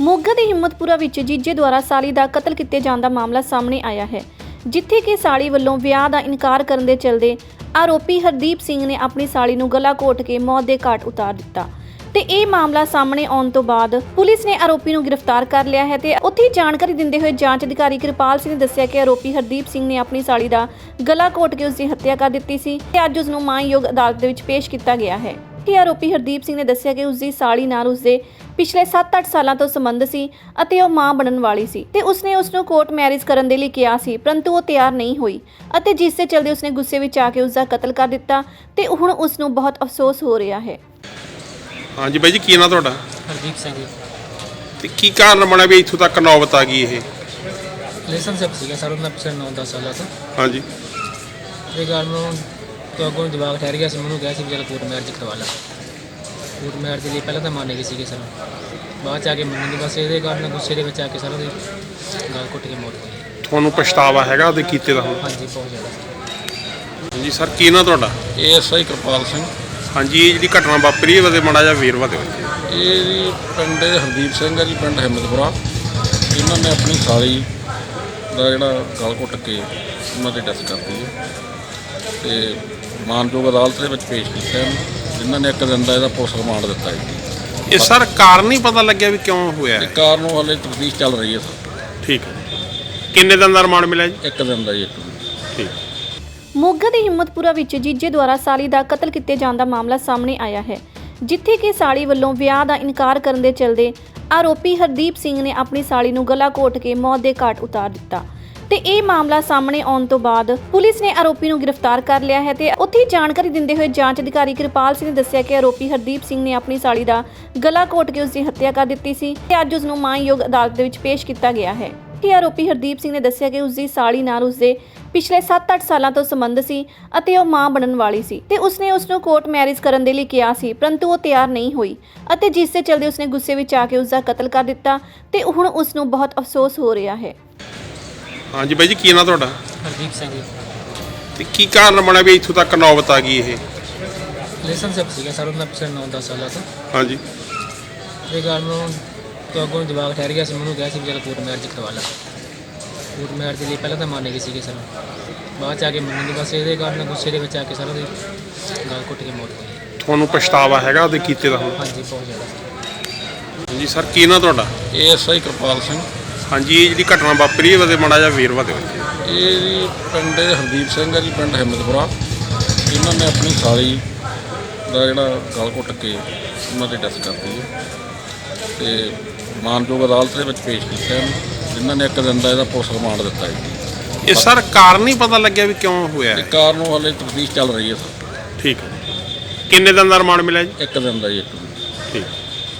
ਮੋਗਾ ਦੇ ਹਿੰਮਤਪੁਰਾ ਵਿੱਚ ਜੀਜੇ ਦੁਆਰਾ ਸਾਲੀ ਦਾ ਕਤਲ ਕੀਤੇ ਜਾਣ ਦਾ ਮਾਮਲਾ ਸਾਹਮਣੇ ਆਇਆ ਹੈ, ਜਿੱਥੇ ਕਿ ਸਾਲੀ ਵੱਲੋਂ ਵਿਆਹ ਦਾ ਇਨਕਾਰ ਕਰਨ ਦੇ ਚਲਦੇ ਆਰੋਪੀ ਹਰਦੀਪ ਸਿੰਘ ਨੇ ਆਪਣੀ ਸਾਲੀ ਨੂੰ ਗਲਾ ਘੋਟ ਕੇ ਮੌਤ ਦੇ ਘਾਟ ਉਤਾਰ ਦਿੱਤਾ। ਤੇ ਇਹ ਮਾਮਲਾ ਸਾਹਮਣੇ ਆਉਣ ਤੋਂ ਬਾਅਦ ਪੁਲਿਸ ਨੇ ਆਰੋਪੀ ਨੂੰ ਗ੍ਰਿਫਤਾਰ ਕਰ ਲਿਆ ਹੈ ਤੇ ਉੱਥੇ ਜਾਣਕਾਰੀ ਦਿੰਦੇ ਹੋਏ ਜਾਂਚ ਅਧਿਕਾਰੀ ਕਿਰਪਾਲ ਸਿੰਘ ਨੇ ਦੱਸਿਆ ਕਿ ਆਰੋਪੀ ਹਰਦੀਪ ਸਿੰਘ ਨੇ ਆਪਣੀ ਸਾਲੀ ਦਾ ਗਲਾ ਘੋਟ ਕੇ ਉਸ ਦੀ ਹੱਤਿਆ ਕਰ ਦਿੱਤੀ ਸੀ ਤੇ ਅੱਜ ਉਸ ਨੂੰ ਮਾਨਯੋਗ ਅਦਾਲਤ ਦੇ ਵਿੱਚ ਪੇਸ਼ ਕੀਤਾ ਗਿਆ ਹੈ। ਕਿ ਆਰੋਪੀ ਹਰਦੀਪ ਸਿੰਘ ਨੇ ਦੱਸਿਆ ਕਿ ਉਸ ਦੀ ਸਾਲੀ ਨਾਲ ਉਸ ਦੇ ਪਿਛਲੇ 7-8 ਸਾਲਾਂ ਤੋਂ ਸੰਬੰਧ ਸੀ ਅਤੇ ਉਹ ਮਾਂ ਬਣਨ ਵਾਲੀ ਸੀ ਤੇ ਉਸਨੇ ਉਸ ਨੂੰ ਕੋਰਟ ਮੈਰਿਜ ਕਰਨ ਦੇ ਲਈ ਕਿਹਾ ਸੀ ਪਰੰਤੂ ਉਹ ਤਿਆਰ ਨਹੀਂ ਹੋਈ ਅਤੇ ਜਿਸ ਦੇ ਚਲਦੇ ਉਸਨੇ ਗੁੱਸੇ ਵਿੱਚ ਆ ਕੇ ਉਸ ਦਾ ਕਤਲ ਕਰ ਦਿੱਤਾ ਤੇ ਹੁਣ ਉਸ ਨੂੰ ਬਹੁਤ ਅਫਸੋਸ ਹੋ ਰਿਹਾ ਹੈ। ਹਾਂਜੀ ਬਾਈ ਜੀ ਕੀ ਨਾਂ ਤੁਹਾਡਾ? ਹਰਦੀਪ ਸਿੰਘ ਜੀ। ਤੇ ਕੀ ਕਾਰਨ ਬਣਿਆ ਵੀ ਇੱਥੋਂ ਤੱਕ ਨੌਬਤ ਆ ਗਈ ਇਹ? ਰਿਲੇਸ਼ਨਸ਼ਿਪ ਸੀਗਾ ਸਰ ਉਹਨਾਂ ਪਿਛਲੇ 9-10 ਸਾਲਾਂ ਤੋਂ। ਹਾਂਜੀ। ਇਹ ਗੱਲ ਨੂੰ ਤੋਂ ਅੱਗੋਂ ਜਵਾਬ ਠਹਿਰ ਗਿਆ ਸੀ ਮੈਨੂੰ ਕਿਹਾ ਸੀ ਵੀ ਚਲ ਕੋਰਟ ਮੈਰਿਜ ਕਰਵਾ ਲਾ। ਕੋਰਟ ਮੈਰਿਜ ਦੇ ਲਈ ਪਹਿਲਾਂ ਤਾਂ ਮੰਨ ਗਏ ਸੀਗੇ ਸਰ। ਬਾਅਦ ਚ ਆ ਕੇ ਮੰਨਣ ਦੀ ਬਸ ਇਹਦੇ ਕਾਰਨ ਗੁੱਸੇ ਦੇ ਵਿੱਚ ਆ ਕੇ ਸਰ ਉਹਦੀ ਗਲ ਘੁੱਟ ਕੇ ਮੌਤ ਹੋਈ ਤੁਹਾਨੂੰ ਪਛਤਾਵਾ ਹੈਗਾ ਉਹਦੇ ਕੀਤੇ ਦਾ ਹੁਣ? ਹਾਂਜੀ ਬਹੁਤ ਜ਼ਿਆਦਾ। ਹਾਂਜੀ ਸਰ ਕੀ ਨਾਂ ਤੁਹਾਡਾ? ਏਐਸਆਈ ਕਿਰਪਾਲ ਸਿੰਘ। ਹਾਂਜੀ ਇਹ ਜਿਹੜੀ ਘਟਨਾ ਵਾਪਰੀ ਹੈ ਉਹਦੇ ਮਾੜਾ ਜਿਹਾ ਵੇਰਵਾ ਦਿਓ। ਇਹ ਜੀ ਪਿੰਡ ਹਰਦੀਪ ਸਿੰਘ ਹੈ ਜੀ ਪਿੰਡ ਹਿੰਮਤਪੁਰਾ। ਇਹਨਾਂ ਨੇ ਆਪਣੀ ਸਾਲੀ ਦਾ ਜਿਹੜਾ ਗਲ ਘੁੱਟ ਕੇ ਉਹਨਾਂ ਦੀ ਡੈਥ ਕਰਤੀ ਹੈ। ਤੇ ਮਾਨਯੋਗ ਅਦਾਲਤ ਦੇ ਵਿੱਚ ਪੇਸ਼ ਕੀਤਾ ਇਹਨੂੰ। ਜਿਨ੍ਹਾਂ ਨੇ ਇੱਕ ਦਿਨ ਦਾ ਇਹਦਾ ਪੁਲਿਸ ਰਿਮਾਂਡ ਦਿੱਤਾ ਜੀ। ਇਹ ਸਰ ਕਾਰਨ ਨਹੀਂ ਪਤਾ ਲੱਗਿਆ ਵੀ ਕਿਉਂ ਹੋਇਆ ਤੇ ਹੈ? ਕਾਰਨ ਉਹ ਹਾਲੇ ਤਫਤੀਸ਼ ਚੱਲ ਰਹੀ ਹੈ ਸਰ। ਠੀਕ ਹੈ। ਕਿੰਨੇ ਦਿਨ ਦਾ ਰਿਮਾਂਡ ਮਿਲਿਆ ਜੀ? ਇੱਕ ਦਿਨ ਦਾ ਜੀ ਇੱਕ ਦਿਨ। ਠੀਕ। ਮੋਗਾ ਦੇ ਹਿੰਮਤਪੁਰਾ ਵਿੱਚ ਜੀਜੇ ਦੁਆਰਾ ਸਾਲੀ ਦਾ ਕਤਲ ਕੀਤੇ ਜਾਣ ਦਾ ਮਾਮਲਾ ਸਾਹਮਣੇ ਆਇਆ ਹੈ। ਜਿੱਥੇ ਕਿ ਸਾਲੀ ਵੱਲੋਂ ਵਿਆਹ ਦਾ ਇਨਕਾਰ ਕਰਨ ਦੇ ਚਲਦੇ ਆਰੋਪੀ ਹਰਦੀਪ ਸਿੰਘ ਨੇ ਆਪਣੀ ਸਾਲੀ ਨੂੰ ਗਲਾ ਘੋਟ ਕੇ ਮੌਤ ਦੇ ਘਾਟ ਉਤਾਰ ਦਿੱਤਾ। ਤੇ ਇਹ ਮਾਮਲਾ ਸਾਹਮਣੇ ਆਉਣ ਤੋਂ ਬਾਅਦ ਪੁਲਿਸ ਨੇ ਆਰੋਪੀ ਨੂੰ ਗ੍ਰਿਫਤਾਰ ਕਰ ਲਿਆ ਹੈ ਤੇ ਉੱਥੇ ਜਾਣਕਾਰੀ ਦਿੰਦੇ ਹੋਏ ਜਾਂਚ ਅਧਿਕਾਰੀ ਕਿਰਪਾਲ ਸਿੰਘ ਨੇ ਦੱਸਿਆ ਕਿ ਆਰੋਪੀ ਹਰਦੀਪ ਸਿੰਘ ਨੇ ਆਪਣੀ ਸਾਲੀ ਦਾ ਗਲਾ ਘੋਟ ਕੇ ਉਸ ਦੀ ਹੱਤਿਆ ਕਰ ਦਿੱਤੀ ਸੀ ਤੇ ਅੱਜ ਉਸ ਨੂੰ ਮਾਨਯੋਗ ਅਦਾਲਤ ਦੇ ਵਿੱਚ ਪੇਸ਼ ਕੀਤਾ ਗਿਆ ਹੈ। ਕਿ ਆਰੋਪੀ ਹਰਦੀਪ ਸਿੰਘ ਨੇ ਦੱਸਿਆ ਕਿ ਉਸ ਦੀ ਸਾਲੀ ਨਾਲ ਉਸ ਦੇ ਪਿਛਲੇ 7-8 ਸਾਲਾਂ ਤੋਂ ਸੰਬੰਧ ਸੀ ਅਤੇ ਉਹ ਮਾਂ ਬਣਨ ਵਾਲੀ ਸੀ ਤੇ ਉਸਨੇ ਉਸ ਨੂੰ ਕੋਰਟ ਮੈਰਿਜ ਕਰਨ ਦੇ ਲਈ ਕਿਹਾ ਸੀ ਪਰੰਤੂ ਉਹ ਤਿਆਰ ਨਹੀਂ ਹੋਈ ਅਤੇ ਜਿਸ ਦੇ ਚਲਦੇ ਉਸਨੇ ਗੁੱਸੇ ਵਿੱਚ ਆ ਕੇ ਉਸ ਦਾ ਕਤਲ ਕਰ ਦਿੱਤਾ ਤੇ ਹੁਣ ਉਸ ਨੂੰ ਬਹੁਤ ਅਫਸੋਸ ਹੋ ਰਿਹਾ ਹੈ। ਹਾਂਜੀ ਬਾਈ ਜੀ ਕੀ ਨਾਂ ਤੁਹਾਡਾ? ਹਰਦੀਪ ਸਿੰਘ ਜੀ। ਤੇ ਕੀ ਕਾਰਨ ਬਣਿਆ ਵੀ ਇੱਥੋਂ ਤੱਕ ਨੌਬਤ ਆ ਗਈ ਇਹ? ਰਿਲੇਸ਼ਨਸ਼ਿਪ ਸੀਗਾ ਸਰ ਉਹਨਾਂ ਪਿਛਲੇ 9-10 ਸਾਲਾਂ ਤੋਂ। ਹਾਂਜੀ। ਇਹ ਗੱਲ ਨੂੰ ਤੋਂ ਅੱਗੋਂ ਜਵਾਬ ਠਹਿਰ ਗਿਆ ਸੀ ਮੈਨੂੰ ਕਿਹਾ ਸੀ ਵੀ ਚਲ ਕੋਰਟ ਮੈਰਿਜ ਕਰਵਾ ਲਾ। ਕੋਰਟ ਮੈਰਿਜ ਦੇ ਲਈ ਪਹਿਲਾਂ ਤਾਂ ਮੰਨ ਗਏ ਸੀਗੇ ਸਰ। ਬਾਅਦ ਚ ਆ ਕੇ ਮੰਨਣ ਦੀ ਬਸ ਇਹਦੇ ਕਾਰਨ ਗੁੱਸੇ ਦੇ ਵਿੱਚ ਆ ਕੇ ਸਰ ਉਹਦੀ ਗਲ ਘੁੱਟ ਕੇ ਮੌਤ ਹੋਈ ਤੁਹਾਨੂੰ ਪਛਤਾਵਾ ਹੈਗਾ ਉਹਦੇ ਕੀਤੇ ਦਾ ਹੁਣ? ਹਾਂਜੀ ਬਹੁਤ ਜ਼ਿਆਦਾ। ਹਾਂਜੀ ਸਰ ਕੀ ਨਾਂ ਤੁਹਾਡਾ? ਏਐਸਆਈ ਕਿਰਪਾਲ ਸਿੰਘ। ਹਾਂਜੀ ਇਹ ਜਿਹੜੀ ਘਟਨਾ ਵਾਪਰੀ ਹੈ ਉਹਦੇ ਮਾੜਾ ਜਿਹਾ ਵੇਰਵਾ ਦਿਓ ਇਹ ਜੀ ਪਿੰਡ ਹਰਦੀਪ ਸਿੰਘ ਹੈ ਜੀ ਪਿੰਡ ਹਿੰਮਤਪੁਰਾ। ਇਹਨਾਂ ਨੇ ਆਪਣੀ ਸਾਲੀ ਦਾ ਜਿਹੜਾ ਗਲ ਘੁੱਟ ਕੇ ਉਹਨਾਂ ਦੀ ਡੈਥ ਕਰਤੀ ਹੈ। ਤੇ ਮਾਨਯੋਗ ਅਦਾਲਤ ਦੇ ਵਿੱਚ ਪੇਸ਼ ਕੀਤਾ ਇਹਨੂੰ। ਜਿਨ੍ਹਾਂ ਨੇ ਇੱਕ ਦਿਨ ਦਾ ਇਹਦਾ ਪੁਲਿਸ ਰਿਮਾਂਡ ਦਿੱਤਾ ਹੈ ਜੀ। ਇਹ ਸਰ ਕਾਰਨ ਨਹੀਂ ਪਤਾ ਲੱਗਿਆ ਵੀ ਕਿਉਂ ਹੋਇਆ ਤੇ ਹੈ? ਕਾਰਨ ਉਹ ਹਾਲੇ ਤਫਤੀਸ਼ ਚੱਲ ਰਹੀ ਹੈ ਸਰ। ਠੀਕ ਹੈ। ਕਿੰਨੇ ਦਿਨ ਦਾ ਰਿਮਾਂਡ ਮਿਲਿਆ ਜੀ? ਇੱਕ ਦਿਨ ਦਾ ਜੀ ਇੱਕ ਦਿਨ। ਠੀਕ।